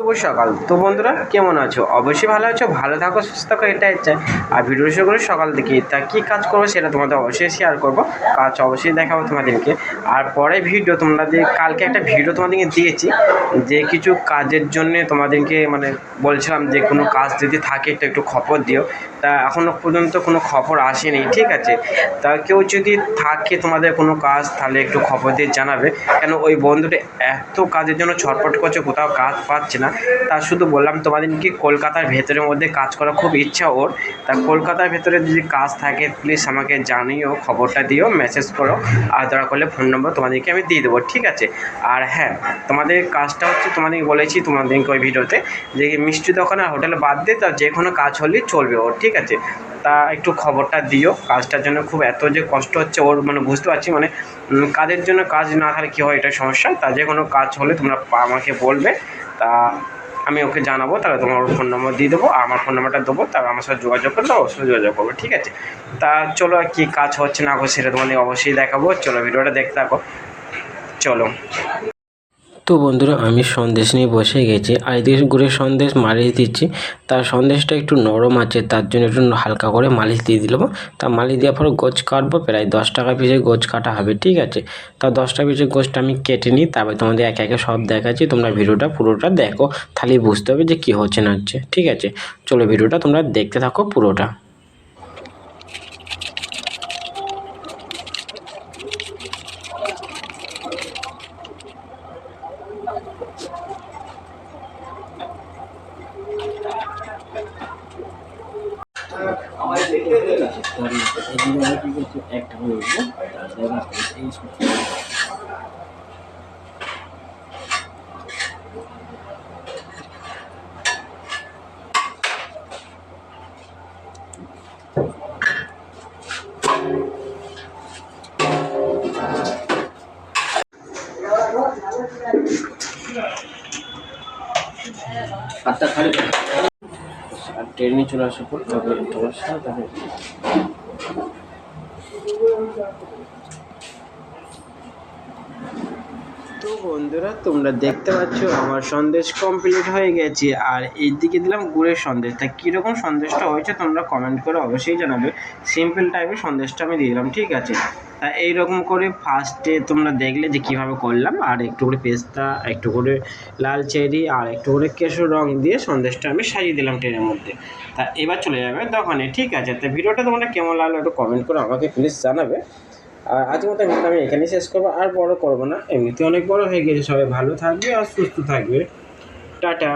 শুভ সকাল। তো বন্ধুরা, কেমন আছো? অবশ্যই ভালো আছো, ভালো থাকো, সুস্থ থাকো, এটাই চাই আর ভিডিও শুরু করে সকাল থেকে তা কী কাজ করব সেটা তোমাদের অবশ্যই শেয়ার করব। কাজ অবশ্যই দেখাবো তোমাদেরকে। আর পরে ভিডিও তোমাদের কালকে একটা ভিডিও তোমাদেরকে দিয়েছি যে কিছু কাজের জন্য তোমাদেরকে মানে বলছিলাম যে কোনো কাজ যদি থাকে একটু একটু খবর দিও। তা এখনও পর্যন্ত কোনো খবর আসেনি, ঠিক আছে? তা কেউ যদি থাকে তোমাদের কোনো কাজ, তাহলে একটু খবর দিয়ে জানাবে। কেন ওই বন্ধুটা এত কাজের জন্য ছটফট করছে, কোথাও কাজ পাচ্ছে না। তা শুধু বললাম, তোমাদের কি কলকাতার ভেতরের মধ্যে কাজ করার খুব ইচ্ছা ওর। তা কলকাতার ভেতরে যদি কাজ থাকে প্লিজ আমাকে জানিও, খবরটা দিও মেসেজ করো। আর দরকার করলে ফোন নম্বর তোমাদেরকে আমি দিয়ে দেবো, ঠিক আছে? আর হ্যাঁ তোমাদের কাজটা হচ্ছে, তোমাদেরকে বলেছি তোমাদেরকে ওই ভিডিওতে যে মিষ্টি দোকান আর হোটেলে বাদ দিয়ে তা যে কোনো কাজ হলেই চলবে ওর, ঠিক আছে? তা একটু খবরটা দিও, কাজটার জন্য খুব এত যে কষ্ট হচ্ছে ওর মানে বুঝতে পারছি মানে কাজের জন্য কাজ না থাকলে কী হয়, এটা সমস্যা। তা যে কোনো কাজ হলে তোমরা আমাকে বলবে। তা আমি ওকে জানাব, তাহলে তোমার ফোন নম্বর দিয়ে দেবো আমার ফোন নাম্বারটা দেবো তারপর আমার সাথে যোগাযোগ করলে অবশ্যই যোগাযোগ করব, ঠিক আছে? তা চলো আর কী কাজ হচ্ছে না হচ্ছে সেটা তোমাদের অবশ্যই দেখাবো, চলো ভিডিওটা দেখতে থাকো, চলো। তো বন্ধুরা, আমি সন্দেশ নিয়ে বসে গেছি। এদিকে গুড়ের সন্দেশ মালিশ দিচ্ছি। তার সন্দেশটা একটু নরম আছে, তার জন্য একটু হালকা করে মালিশ দিয়ে দিলাম। তা মালিশ দেওয়ার পর গোছ কাটবো, প্রায় দশ টাকা পিসে গোছ কাটা হবে, ঠিক আছে? তা দশ টাকা গোছটা আমি কেটে নিই, তারপরে তোমাদের একে একে সব দেখাচ্ছি। তোমরা ভিডিওটা, পুরোটা দেখো। তাহলেই বুঝতে হবে যে কী হচ্ছে না হচ্ছে, ঠিক আছে? চলো ভিডিওটা তোমরা দেখতে থাকো পুরোটা। একটা হয়ে উঠবো তার জায়গা এই Thank you. আর ট্রেনে চলে আসার পর তবে তোমার সাথে তো বন্ধুরা, তোমরা দেখতে পাচ্ছ আমার সন্দেশ কমপ্লিট হয়ে গেছে। আর এই দিকে দিলাম গুড়ের সন্দেশ। তা কীরকম সন্দেশটা হয়েছে তোমরা কমেন্ট করে অবশ্যই জানাবে। সিম্পল টাইপের সন্দেশটা আমি দিয়ে দিলাম, ঠিক আছে? তা এইরকম করে ফার্স্টে তোমরা দেখলে যে কীভাবে করলাম, আর একটু করে পেস্তা, একটু করে লাল চেরি, আর একটু করে কেশর রং দিয়ে সন্দেশটা আমি সাজিয়ে দিলাম ট্রেনের মধ্যে। তা এবার চলে যাবে দোকানে, ঠিক আছে? তো ভিডিওটা তোমরা কেমন লাগল একটু কমেন্ট করে আমাকে প্লিজ জানাবে। আর আজকের মতো ভিডিও আমি এখানেই শেষ করব, আর বড় করব না। এমনিতে অনেক বড় হয়ে গেছে সবাই। ভালো থাকবে আর সুস্থ থাকবে। টাটা।